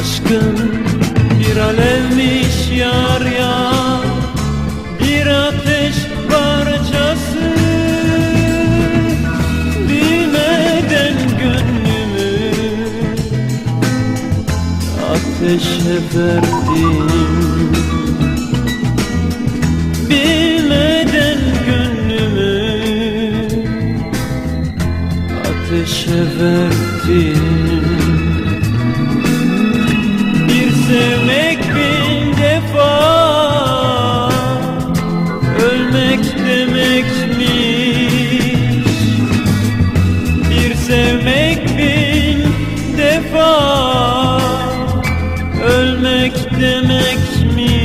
Aşkın bir alevmiş yar ya. Bir ateş parçası. Bilmeden gönlümü Ateşe verdim. Bilmeden gönlümü Ateşe verdim sevmek demekmiş. Bir sevmek bin defa. Ölmek demekmiş.